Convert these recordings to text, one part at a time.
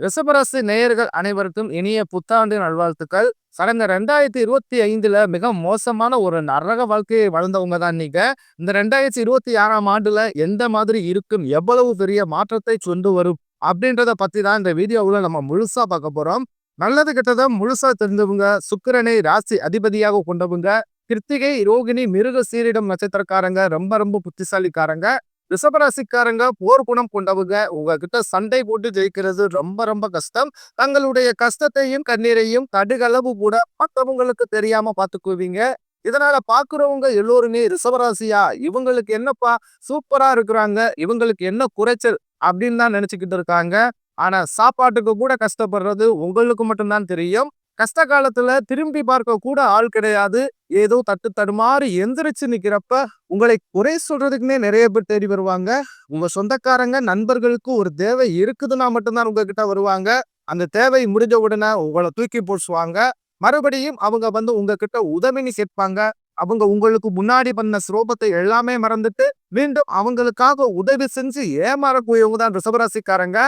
ரிஷபராசி நேயர்கள் அனைவருக்கும் இனிய புத்தாண்டு நல்வாழ்த்துக்கள். கடந்த ரெண்டாயிரத்தி இருபத்தி ஐந்துல மிக மோசமான ஒரு நரக வாழ்க்கையை வளர்ந்தவங்க தான் நீங்க. இந்த ரெண்டாயிரத்தி இருபத்தி ஆறாம் ஆண்டுல எந்த மாதிரி இருக்கும் எவ்வளவு பெரிய மாற்றத்தை கொண்டு வரும் அப்படின்றத பத்தி தான் இந்த வீடியோவில் நம்ம முழுசா பார்க்க போறோம். நல்லது கெட்டதை முழுசா தெரிஞ்சவங்க சுக்கிரனை ராசி அதிபதியாக கொண்டவங்க கிருத்திகை ரோகிணி மிருக சீரிடம் நட்சத்திரக்காரங்க ரொம்ப ரொம்ப புத்திசாலிக்காரங்க ரிஷபராசிக்காரங்க போர் குணம் கொண்டவங்க உங்ககிட்ட சண்டை போட்டு ஜெயிக்கிறது ரொம்ப ரொம்ப கஷ்டம். தங்களுடைய கஷ்டத்தையும் கண்ணீரையும் கடுகளவு கூட மற்றவங்களுக்கு தெரியாம பாத்துக்குவீங்க இதனால பாக்குறவங்க எல்லோருமே ரிஷபராசியா? இவங்களுக்கு என்னப்பா சூப்பரா இருக்கிறாங்க? இவங்களுக்கு என்ன குறைச்சல்? அப்படின்னு தான் நினைச்சுக்கிட்டு இருக்காங்க. ஆனா சாப்பாட்டுக்கு கூட கஷ்டப்படுறது உங்களுக்கு மட்டும்தான் தெரியும். கஷ்ட காலத்துல திரும்பி பார்க்க கூட ஆள் கிடையாது. ஏதோ தட்டு தடுமாறி எந்திரிச்சு நிக்கிறப்ப உங்களை குறை சொல்றதுக்குன்னே நிறைய பேர் தேடி வருவாங்க. உங்க சொந்தக்காரங்க நண்பர்களுக்கு ஒரு தேவை இருக்குதுன்னா மட்டும்தான் உங்ககிட்ட வருவாங்க. அந்த தேவை முடிஞ்ச உடனே உங்களை தூக்கி போடுவாங்க மறுபடியும் அவங்க வந்து உங்ககிட்ட உதவின்னு கேட்பாங்க. அவங்க உங்களுக்கு முன்னாடி பண்ண ஸ்ரோபத்தை எல்லாமே மறந்துட்டு மீண்டும் அவங்களுக்காக உதவி செஞ்சு ஏமாறக்கூடியவங்க தான் ரிசபராசிக்காரங்க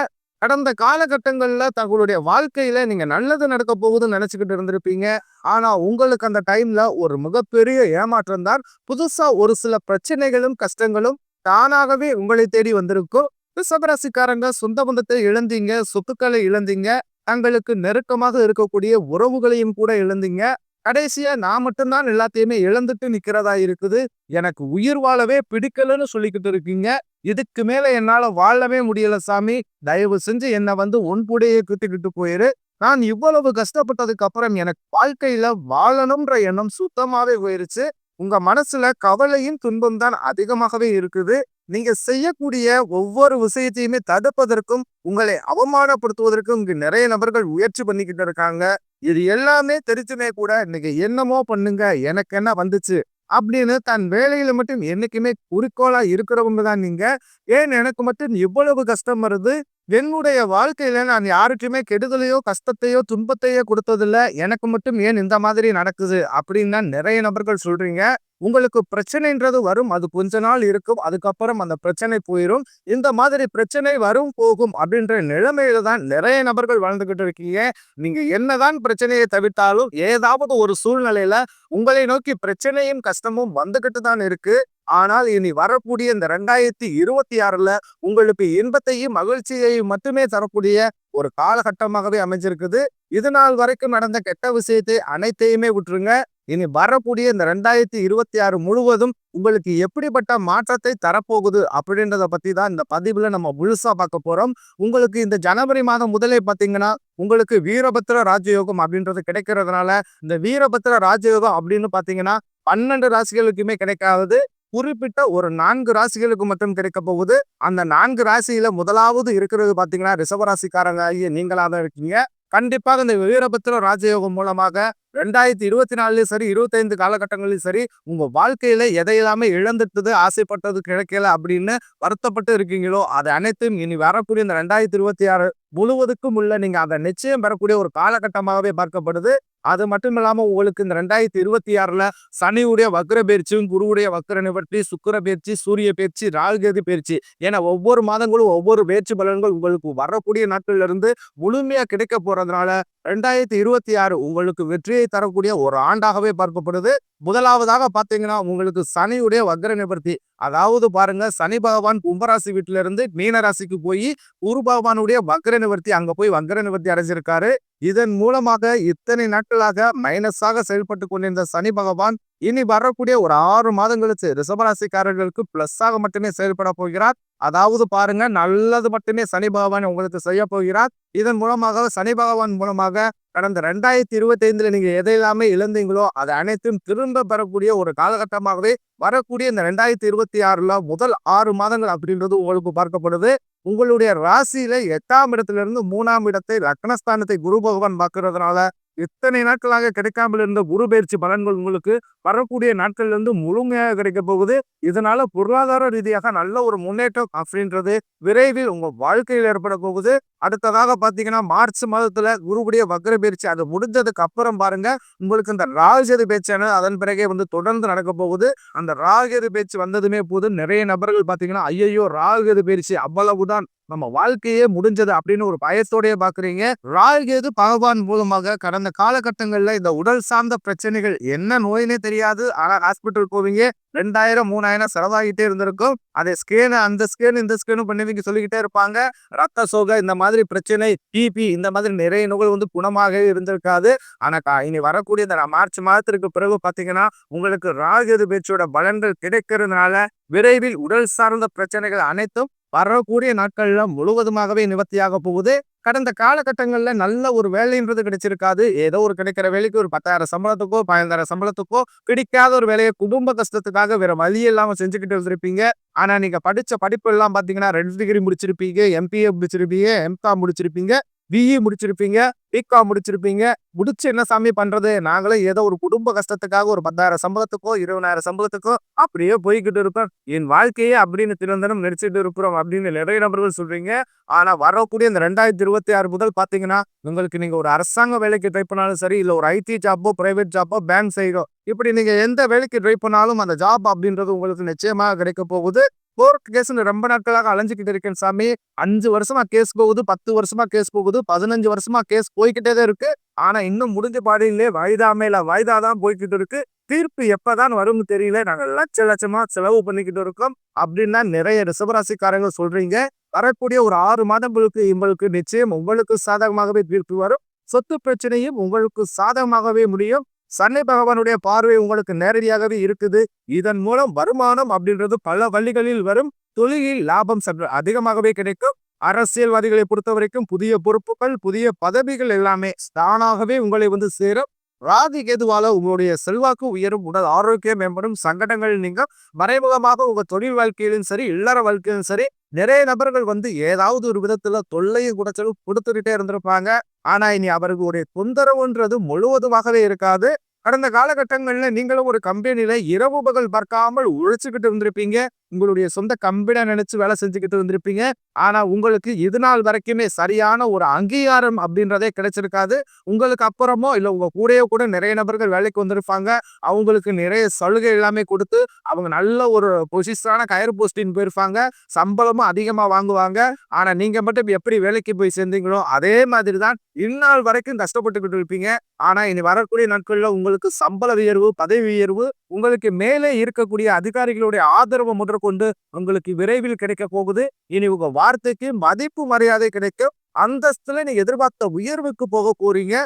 கடந்த காலகட்டங்களில் தங்களுடைய வாழ்க்கையில் நீங்கள் நல்லது நடக்க போகுதுன்னு நினச்சிக்கிட்டு இருந்திருப்பீங்க. ஆனால் உங்களுக்கு அந்த டைமில் ஒரு மிகப்பெரிய ஏமாற்றம் தான். புதுசாக ஒரு சில பிரச்சனைகளும் கஷ்டங்களும் தானாகவே உங்களை தேடி வந்திருக்கும். ரிசபராசிக்காரங்க சொந்த பந்தத்தை இழந்தீங்க சொத்துக்களை இழந்தீங்க தங்களுக்கு நெருக்கமாக இருக்கக்கூடிய உறவுகளையும் கூட இழந்தீங்க. கடைசியா நான் மட்டும்தான் எல்லாத்தையுமே இழந்துட்டு நிக்கிறதா இருக்குது. எனக்கு உயிர் வாழவே பிடிக்கலன்னு சொல்லிக்கிட்டு இருக்கீங்க. இதுக்கு மேல என்னால வாழவே முடியல சாமி. தயவு செஞ்சு என்னை வந்து ஒன்புடையே குத்திக்கிட்டு போயிரு. நான் இவ்வளவு கஷ்டப்பட்டதுக்கு அப்புறம் எனக்கு வாழ்க்கையில வாழணும்ன்ற எண்ணம் சுத்தமாவே போயிருச்சு. உங்க மனசுல கவலையும் துன்பம் தான் அதிகமாகவே இருக்குது. நீங்க செய்யக்கூடிய ஒவ்வொரு விஷயத்தையுமே தடுப்பதற்கும் உங்களை அவமானப்படுத்துவதற்கும் இங்கு நிறைய நபர்கள் முயற்சி பண்ணிக்கிட்டு இருக்காங்க. இது எல்லாமே தெரிச்சுமே கூட இன்னைக்கு என்னமோ பண்ணுங்க. எனக்கு என்ன வந்துச்சு? அப்படின்னு தன் வேலையில மட்டும் என்னைக்குமே குறிக்கோளா இருக்கிறவங்க தான் நீங்க. ஏன் எனக்கு மட்டும் இவ்வளவு கஷ்டம் வருது? என்னுடைய வாழ்க்கையில நான் யாருக்குமே கெடுதலையோ கஷ்டத்தையோ துன்பத்தையோ கொடுத்ததில்ல. எனக்கு மட்டும் ஏன் இந்த மாதிரி நடக்குது? அப்படின்னு நிறைய நபர்கள் சொல்றீங்க. உங்களுக்கு பிரச்சனைன்றது வரும் அது கொஞ்ச நாள் இருக்கும் அதுக்கப்புறம் அந்த பிரச்சனை போயிடும் இந்த மாதிரி பிரச்சனை வரும் போகும் அப்படின்ற நிலைமையில தான் நிறைய நபர்கள் வாழ்ந்துகிட்டு இருக்கீங்க. நீங்க என்னதான் பிரச்சனையை தவிர்த்தாலும் ஏதாவது ஒரு சூழ்நிலையில உங்களை நோக்கி பிரச்சனையும் கஷ்டமும் வந்துகிட்டு தான் இருக்கு. ஆனால் இனி வரக்கூடிய இந்த ரெண்டாயிரத்தி இருபத்தி ஆறுல உங்களுக்கு இன்பத்தையும் மகிழ்ச்சியையும் மட்டுமே தரக்கூடிய ஒரு காலகட்டமாகவே அமைஞ்சிருக்குது. இது நாள் வரைக்கும் நடந்த கெட்ட விஷயத்தை அனைத்தையுமே விட்டுருங்க. இனி வரக்கூடிய இந்த ரெண்டாயிரத்தி இருபத்தி ஆறு முழுவதும் உங்களுக்கு எப்படிப்பட்ட மாற்றத்தை தரப்போகுது அப்படின்றத பத்தி தான் இந்த பதிவுல நம்ம முழுசா பார்க்க போறோம். உங்களுக்கு இந்த ஜனவரி மாதம் முதலே பார்த்தீங்கன்னா உங்களுக்கு வீரபத்திர ராஜயோகம் அப்படின்றது கிடைக்கிறதுனால இந்த வீரபத்திர ராஜயோகம் அப்படின்னு பாத்தீங்கன்னா பன்னெண்டு ராசிகளுக்குமே கிடைக்காது குறிப்பிட்ட ஒரு நான்கு ராசிகளுக்கு மட்டும் கிடைக்க போகுது. அந்த நான்கு ராசியில முதலாவது இருக்கிறது பாத்தீங்கன்னா ரிசவராசிக்காரங்க நீங்களா தான் இருக்கீங்க. கண்டிப்பாக இந்த வீரபத்திர ராஜயோகம் மூலமாக ரெண்டாயிரத்தி இருபத்தி நாலுலையும் சரி இருபத்தைந்து காலகட்டங்களிலும் சரி உங்கள் வாழ்க்கையில் எதை எதையெல்லாமே இழந்துட்டது ஆசைப்பட்டது கிடைக்கல அப்படின்னு வருத்தப்பட்டு இருக்கீங்களோ அது அனைத்தும் இனி வரக்கூடிய இந்த ரெண்டாயிரத்தி இருபத்தி ஆறு முழுவதுக்கும் உள்ள நீங்கள் அதை நிச்சயம் பெறக்கூடிய ஒரு காலகட்டமாகவே பார்க்கப்படுது. அது மட்டும் இல்லாமல் உங்களுக்கு இந்த ரெண்டாயிரத்தி இருபத்தி ஆறில் சனியுடைய வக்ர பயிற்சியும் குருவுடைய வக்ர நிவர்த்தி சுக்கர பயிற்சி சூரிய பயிற்சி ராகுகேது பயிற்சி என ஒவ்வொரு மாதங்களும் ஒவ்வொரு பயிற்சி பலன்கள் உங்களுக்கு வரக்கூடிய நாட்கள்ல இருந்து முழுமையாக கிடைக்க போறதுனால ரெண்டாயிரத்தி இருபத்தி ஆறு உங்களுக்கு வெற்றியை தரக்கூடிய ஒரு ஆண்டாகவே பார்க்கப்படுது. முதலாவதாக பாத்தீங்கன்னா உங்களுக்கு சனியுடைய வக்ர நிவர்த்தி அதாவது பாருங்க சனி பகவான் கும்பராசி வீட்டுல இருந்து மீனராசிக்கு போய் குரு பகவானுடைய வக்ர நிவர்த்தி அங்க போய் வக்ர நிவர்த்தி அடைஞ்சிருக்காரு. இதன் மூலமாக இத்தனை நாட்களாக மைனஸாக செயல்பட்டு கொண்டிருந்த சனி பகவான் இனி வரக்கூடிய ஒரு ஆறு மாதங்களுக்கு ரிசபராசிக்காரர்களுக்கு பிளஸ்ஸாக மட்டுமே செயல்பட போகிறார். அதாவது பாருங்க நல்லது மட்டுமே சனி பகவான் உங்களுக்கு செய்ய போகிறார். இதன் மூலமாக சனி பகவான் மூலமாக கடந்த ரெண்டாயிரத்தி இருபத்தி ஐந்துல நீங்க எதையெல்லாமே இழந்தீங்களோ அதை அனைத்தும் திரும்ப பெறக்கூடிய ஒரு காலகட்டமாகவே வரக்கூடிய இந்த ரெண்டாயிரத்தி இருபத்தி ஆறுல முதல் ஆறு மாதங்கள் அப்படின்றது உங்களுக்கு பார்க்கப்படுது. உங்களுடைய ராசியில எட்டாம் இடத்துல இருந்து மூணாம் இடத்தை லக்னஸ்தானத்தை குரு பகவான் பார்க்கறதுனால இத்தனை நாட்களாக கிடைக்காமல் இருந்த குரு பயிற்சி பலன்கள் உங்களுக்கு வரக்கூடிய நாட்கள்ல இருந்து முழுமையாக கிடைக்க போகுது. இதனால பொருளாதார ரீதியாக நல்ல ஒரு முன்னேற்றம் அப்படின்றது விரைவில் உங்க வாழ்க்கையில் ஏற்பட போகுது. அடுத்ததாக பார்த்தீங்கன்னா மார்ச் மாதத்துல குருவுடைய வக்ர பயிற்சி அது முடிஞ்சதுக்கு அப்புறம் பாருங்க உங்களுக்கு இந்த ராகுகேது பேச்சான அதன் பிறகே வந்து தொடர்ந்து நடக்க போகுது. அந்த ராகுகேது பேச்சு வந்ததுமே போது நிறைய நபர்கள் பார்த்தீங்கன்னா ஐயையோ ராகுகேது பயிற்சி அவ்வளவுதான் நம்ம வாழ்க்கையே முடிஞ்சது அப்படின்னு ஒரு பயத்தோடயே பாக்குறீங்க ராகுகேது பகவான் மூலமாக கடந்த காலகட்டங்கள்ல இந்த உடல் சார்ந்த பிரச்சனைகள் என்ன நோயினே தெரியாது. ஆனா ஹாஸ்பிட்டல் போவீங்க ரெண்டாயிரம் மூணாயிரம் செலவாகிட்டே இருந்திருக்கும். அதை ஸ்கேனு அந்த ஸ்கேன் இந்த ஸ்கேனு பண்ணுவீங்க சொல்லிக்கிட்டே இருப்பாங்க. ரத்த சோகை இந்த மாதிரி பிரச்சனை டிபி இந்த மாதிரி நிறைய நோய்கள் வந்து குணமாக இருந்திருக்காது. ஆனால் கா- இனி வரக்கூடிய இந்த மார்ச் மாதத்திற்கு பிறகு பார்த்தீங்கன்னா உங்களுக்கு ராகு பேச்சோட பலன்கள் கிடைக்கிறதுனால விரைவில் உடல் சார்ந்த பிரச்சனைகள் அனைத்தும் வரக்கூடிய நாட்கள்ல முழுவதுமாகவே நிவர்த்தியாக போகுது. கடந்த காலகட்டங்களில் நல்ல ஒரு வேலைன்றது கிடைச்சிருக்காது. ஏதோ ஒரு கிடைக்கிற வேலைக்கு ஒரு பத்தாயிரம் சம்பளத்துக்கோ பதினஞ்சாயிரம் சம்பளத்துக்கோ பிடிக்காத ஒரு வேலையை குடும்ப கஷ்டத்துக்காக வேற வழி இல்லாமல் செஞ்சுக்கிட்டு இருந்திருப்பீங்க. ஆனால் நீங்கள் படித்த படிப்பு எல்லாம் பார்த்தீங்கன்னா ரெண்டு டிகிரி முடிச்சிருப்பீங்க எம்பிஏ முடிச்சிருப்பீங்க எம்காம் முடிச்சிருப்பீங்க. பிஇ முடிச்சிருப்பீங்க பிகாம் முடிச்சிருப்பீங்க. முடிச்சு என்ன சாமி பண்றது? நாங்களும் ஏதோ ஒரு குடும்ப கஷ்டத்துக்காக ஒரு பத்தாயிரம் சம்பளத்துக்கோ இருபதாயிரம் சம்பளத்துக்கோ அப்படியே போய்கிட்டு இருக்கோம். என் வாழ்க்கையே அப்படின்னு தினந்தனம் நடிச்சிட்டு இருக்கிறோம் அப்படின்னு நிறைய நபர்கள் சொல்றீங்க. ஆனா வரக்கூடிய இந்த ரெண்டாயிரத்தி இருபத்தி ஆறு முதல் பாத்தீங்கன்னா உங்களுக்கு நீங்க ஒரு அரசாங்க வேலைக்கு ட்ரை பண்ணாலும் சரி இல்ல ஒரு ஐடி ஜாப்போ பிரைவேட் ஜாப்போ பேங்க் செய்கிறோம் இப்படி நீங்க எந்த வேலைக்கு ட்ரை பண்ணாலும் அந்த ஜாப் அப்படின்றது உங்களுக்கு நிச்சயமாக கிடைக்க போகுது. கோர்ட் கேஸ்னு ரொம்ப நாட்களாக அலைஞ்சிக்கிட்டு இருக்கேன் சாமி. அஞ்சு வருஷமா கேஸ் போகுது பத்து வருஷமா கேஸ் போகுது பதினஞ்சு வருஷமா கேஸ் போய்கிட்டே தான் இருக்கு. ஆனா இன்னும் முடிஞ்ச பாடியிலே வாய்தா மேல வாய்தா தான் போய்கிட்டு இருக்கு. தீர்ப்பு எப்பதான் வரும்னு தெரியல. நாங்கள் லட்ச லட்சமா செலவு பண்ணிக்கிட்டு இருக்கோம். அப்படின்னா நிறைய ரிசவராசிக்காரங்க சொல்றீங்க. வரக்கூடிய ஒரு ஆறு மாதங்களுக்கு உங்களுக்கு நிச்சயம் உங்களுக்கு சாதகமாகவே தீர்ப்பு வரும். சொத்து பிரச்சனையும் உங்களுக்கு சாதகமாகவே முடியும். சனி பகவானுடைய பார்வை உங்களுக்கு நேரடியாகவே இருக்குது. இதன் மூலம் வருமானம் அப்படின்றது பல வழிகளில் வரும். தொழிலில் லாபம் சற்று அதிகமாகவே கிடைக்கும். அரசியல்வாதிகளை பொறுத்த வரைக்கும் புதிய பொறுப்புகள் புதிய பதவிகள் எல்லாமே தானாகவே உங்களை வந்து சேரும். ராதி கேதுவால உங்களுடைய செல்வாக்கு உயரும் உடல் ஆரோக்கியம் மேம்படும் சங்கடங்கள் நீங்க மறைமுகமாக உங்க தொழில் வாழ்க்கையிலும் சரி இல்லற வாழ்க்கையிலும் சரி நிறைய நபர்கள் வந்து ஏதாவது ஒரு விதத்துல தொல்லையும் குடைச்சலும் கொடுத்துக்கிட்டே இருந்திருப்பாங்க. ஆனா இனி அவர்களுடைய தொந்தரவுன்றது முழுவதுமாகவே இருக்காது. கடந்த காலகட்டங்களில் நீங்களும் ஒரு கம்பெனியில் இரவு பகல் பார்க்காமல் உழைச்சிக்கிட்டு இருந்திருப்பீங்க. உங்களுடைய சொந்த கம்பெனியை நினைச்சு வேலை செஞ்சுக்கிட்டு இருந்திருப்பீங்க. ஆனா உங்களுக்கு இது நாள் வரைக்குமே சரியான ஒரு அங்கீகாரம் அப்படின்றதே கிடைச்சிருக்காது. உங்களுக்கு அப்புறமோ இல்லை உங்க கூடயோ கூட நிறைய நபர்கள் வேலைக்கு வந்திருப்பாங்க. அவங்களுக்கு நிறைய சலுகை எல்லாமே கொடுத்து அவங்க நல்ல ஒரு பொசிஷனான கயர் போஸ்டின் போயிருப்பாங்க. சம்பளமும் அதிகமாக வாங்குவாங்க. ஆனா நீங்க மட்டும் எப்படி வேலைக்கு போய் சேர்ந்தீங்களோ அதே மாதிரி தான் இந்நாள் வரைக்கும் கஷ்டப்பட்டுக்கிட்டு இருப்பீங்க. ஆனா இனி வரக்கூடிய நாட்களில் உங்களுக்கு சம்பள உயர்வு பதவி உயர்வு உங்களுக்கு மேலே இருக்கக்கூடிய அதிகாரிகளுடைய ஆதரவு முதற்கொண்டு உங்களுக்கு விரைவில் கிடைக்க போகுது. இனி உங்க வார்த்தைக்கு மதிப்பு மரியாதை கிடைக்கும் அந்தஸ்துல நீ எதிர்பார்த்த உயர்வுக்கு போக போறீங்க.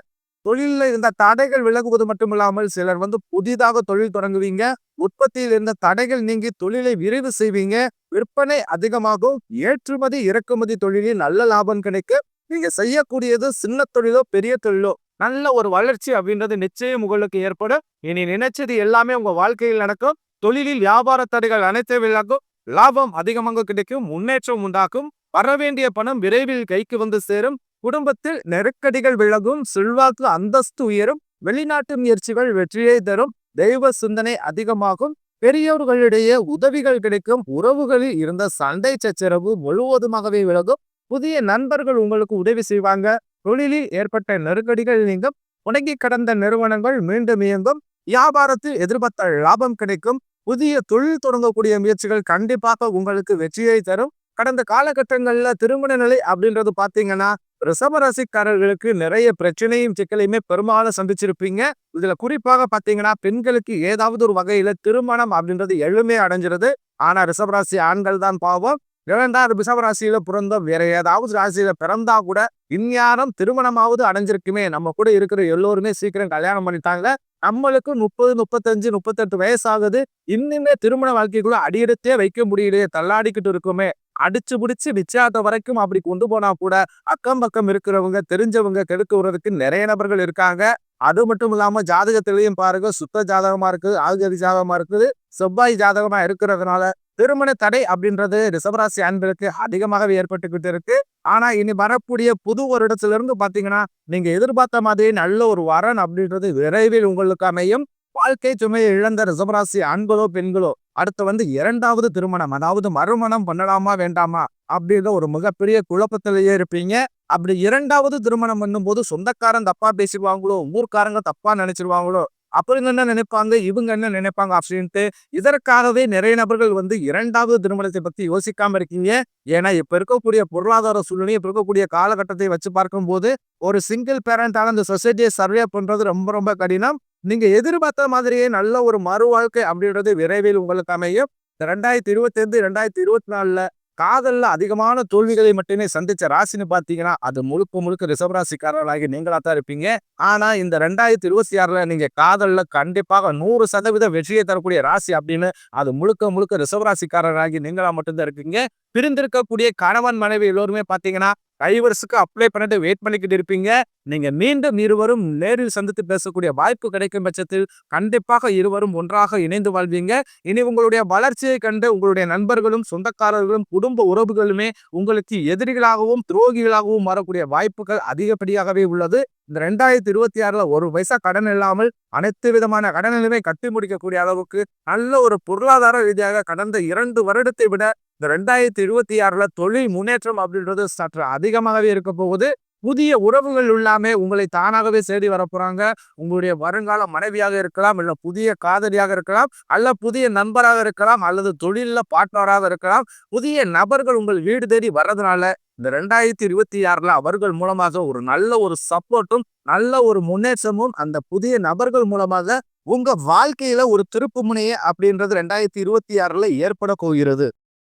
தொழிலில் இருந்த தடைகள் விலகுவது மட்டும் இல்லாமல் சிலர் வந்து புதிதாக தொழில் தொடங்குவீங்க. உற்பத்தியில் இருந்த தடைகள் நீங்கி தொழிலை விரைவு செய்வீங்க. விற்பனை அதிகமாகும். ஏற்றுமதி இறக்குமதி தொழிலில் நல்ல லாபம் கிடைக்கும். நீங்க செய்யக்கூடியது சின்ன தொழிலோ பெரிய தொழிலோ நல்ல ஒரு வளர்ச்சி அப்படின்றது நிச்சயம் உங்களுக்கு ஏற்படும். இனி நினைச்சது எல்லாமே உங்க வாழ்க்கையில் நடக்கும். தொழிலில் வியாபார தடைகள் அனைத்தும் விலகும் லாபம் அதிகமாக கிடைக்கும். முன்னேற்றம் உண்டாக்கும் வரவேண்டிய பணம் விரைவில் கைக்கு வந்து சேரும். குடும்பத்தில் நெருக்கடிகள் விலகும். செல்வாக்கு அந்தஸ்து உயரும். வெளிநாட்டு முயற்சிகள் வெற்றியை தரும். தெய்வ சிந்தனை அதிகமாகும். பெரியோர்களிடையே உதவிகள் கிடைக்கும். உறவுகளில் இருந்த சண்டை சச்சரவு முழுவதுமாகவே விலகும். புதிய நண்பர்கள் உங்களுக்கு உதவி செய்வாங்க. தொழிலில் ஏற்பட்ட நெருக்கடிகள் நீங்கும். முடங்கி கடந்த நிறுவனங்கள் மீண்டும் இயங்கும். வியாபாரத்தில் எதிர்பார்த்த லாபம் கிடைக்கும். புதிய தொழில் தொடங்கக்கூடிய முயற்சிகள் கண்டிப்பாக உங்களுக்கு வெற்றியை தரும். கடந்த காலகட்டங்களில் திருமண நிலை அப்படின்றது பார்த்தீங்கன்னா ரிசபராசிக்காரர்களுக்கு நிறைய பிரச்சனையும் சிக்கலையுமே பெரும்பாலும் சந்திச்சிருப்பீங்க. இதுல குறிப்பாக பாத்தீங்கன்னா பெண்களுக்கு ஏதாவது ஒரு வகையில திருமணம் அப்படின்றது எழுமே அடைஞ்சிருது. ஆனா ரிசபராசி ஆண்கள் தான் பாவம். இரண்டாவது ரிஷபராசியில பிறந்த வேற ஏதாவது ராசியில பிறந்தா கூட இந்ஞானம் திருமணமாவது அடைஞ்சிருக்குமே. நம்ம கூட இருக்கிற எல்லோருமே சீக்கிரம் கல்யாணம் பண்ணிட்டாங்க. நம்மளுக்கு முப்பது முப்பத்தஞ்சு முப்பத்தெட்டு வயசாகுது. இன்னுமே திருமண வாழ்க்கைக்குள்ள அடியெடுத்தே வைக்க முடியலையே. தள்ளாடிக்கிட்டு இருக்குமே. அடிச்சு பிடிச்சு நிச்சயாத்த வரைக்கும் அப்படி கொண்டு போனா கூட அக்கம் பக்கம் இருக்கிறவங்க தெரிஞ்சவங்க கெடுக்க நிறைய நபர்கள் இருக்காங்க. அது மட்டும் இல்லாம ஜாதகத்திலையும் பாருங்க சுத்த ஜாதகமா இருக்குது ஆகுதி ஜாதகமா இருக்குது செவ்வாய் ஜாதகமா இருக்கிறதுனால திருமண தடை அப்படின்றது ரிசவராசி அன்பிற்கு அதிகமாகவே ஏற்பட்டுக்கிட்டு இருக்கு. ஆனா இனி வரக்கூடிய புது வருடத்திலிருந்து பாத்தீங்கன்னா நீங்க எதிர்பார்த்த மாதிரி நல்ல ஒரு வரன் அப்படின்றது விரைவில் உங்களுக்கு அமையும். வாழ்க்கை சுமையை இழந்த ரிசபராசி ஆண்களோ பெண்களோ அடுத்து வந்து இரண்டாவது திருமணம் அதாவது மறுமணம் பண்ணலாமா வேண்டாமா அப்படின்ற ஒரு மிகப்பெரிய குழப்பத்திலேயே இருப்பீங்க. அப்படி இரண்டாவது திருமணம் பண்ணும்போது சொந்தக்காரன் தப்பா பேசிடுவாங்களோ ஊர்க்காரங்க தப்பா நினைச்சிருவாங்களோ அப்புறம் என்ன நினைப்பாங்க? இவங்க என்ன நினைப்பாங்க? அப்படின்ட்டு இதற்காகவே நிறைய நபர்கள் வந்து இரண்டாவது திருமணத்தை பத்தி யோசிக்காம இருக்கீங்க. ஏன்னா இப்ப இருக்கக்கூடிய பொருளாதார சூழ்நிலை இப்ப இருக்கக்கூடிய காலகட்டத்தை வச்சு பார்க்கும்போது ஒரு சிங்கிள் பேரண்டான அந்த சொசைட்டியை சர்வே பண்றது ரொம்ப ரொம்ப கடினம். நீங்க எதிர்பார்த்த மாதிரியே நல்ல ஒரு மறு வாழ்க்கை அப்படின்றது விரைவில் உங்களுக்கு அமையும். இந்த ரெண்டாயிரத்தி இருபத்தி ஐந்து ரெண்டாயிரத்தி இருபத்தி நாலுல காதலில் அதிகமான தோல்விகளை மட்டுமே சந்திச்ச ராசின்னு பார்த்தீங்கன்னா அது முழுக்க முழுக்க ரிசர்வ் ராசிக்காரர்களாகி நீங்களாக தான் இருப்பீங்க. ஆனால் இந்த ரெண்டாயிரத்தி இருபத்தி ஆறில் நீங்கள் காதலில் கண்டிப்பாக நூறு சதவீத வெற்றியை தரக்கூடிய ராசி அப்படின்னு அது முழுக்க முழுக்க ரிசர்வ் ராசிக்காரராகி நீங்களாக மட்டும்தான் இருக்கீங்க. பிரிந்திருக்கக்கூடிய கணவன் மனைவி எல்லோருமே பார்த்தீங்கன்னா டைவர்ஸுக்கு அப்ளை பண்ணிட்டு வெயிட் பண்ணிக்கிட்டு இருப்பீங்க. நீங்க மீண்டும் இருவரும் நேரில் சந்தித்து பேசக்கூடிய வாய்ப்பு கிடைக்கும் பட்சத்தில் கண்டிப்பாக இருவரும் ஒன்றாக இணைந்து வாழ்வீங்க. இனி உங்களுடைய வளர்ச்சியை கண்டு உங்களுடைய நண்பர்களும் சொந்தக்காரர்களும் குடும்ப உறவுகளுமே உங்களுக்கு எதிரிகளாகவும் துரோகிகளாகவும் மாறக்கூடிய வாய்ப்புகள் அதிகப்படியாகவே உள்ளது. இந்த ரெண்டாயிரத்தி இருபத்தி ஆறுல ஒரு பைசா கடன் இல்லாமல் அனைத்து விதமான கடனிலுமே கட்டி முடிக்கக்கூடிய அளவுக்கு நல்ல ஒரு பொருளாதார ரீதியாக கடந்த இரண்டு வருடத்தை விட இந்த ரெண்டாயிரத்தி இருபத்தி ஆறுல தொழில் முன்னேற்றம் அப்படின்றது சற்று அதிகமாகவே இருக்க போகுது. புதிய உறவுகள் இல்லாமல் உங்களை தானாகவே தேடி வரப்போறாங்க உங்களுடைய வருங்கால மனைவியாக இருக்கலாம் இல்லை புதிய காதலியாக இருக்கலாம் அல்ல புதிய நண்பராக இருக்கலாம் அல்லது தொழிலில் பார்ட்னராக இருக்கலாம். புதிய நபர்கள் உங்கள் வீடு தேடி வர்றதுனால இந்த ரெண்டாயிரத்தி இருபத்தி ஆறில் அவர்கள் மூலமாக ஒரு நல்ல ஒரு சப்போர்ட்டும் நல்ல ஒரு முன்னேற்றமும் அந்த புதிய நபர்கள் மூலமாக உங்க வாழ்க்கையில ஒரு திருப்பு முனையே அப்படின்றது ரெண்டாயிரத்தி இருபத்தி ஆறுல ஏற்பட போகிறது.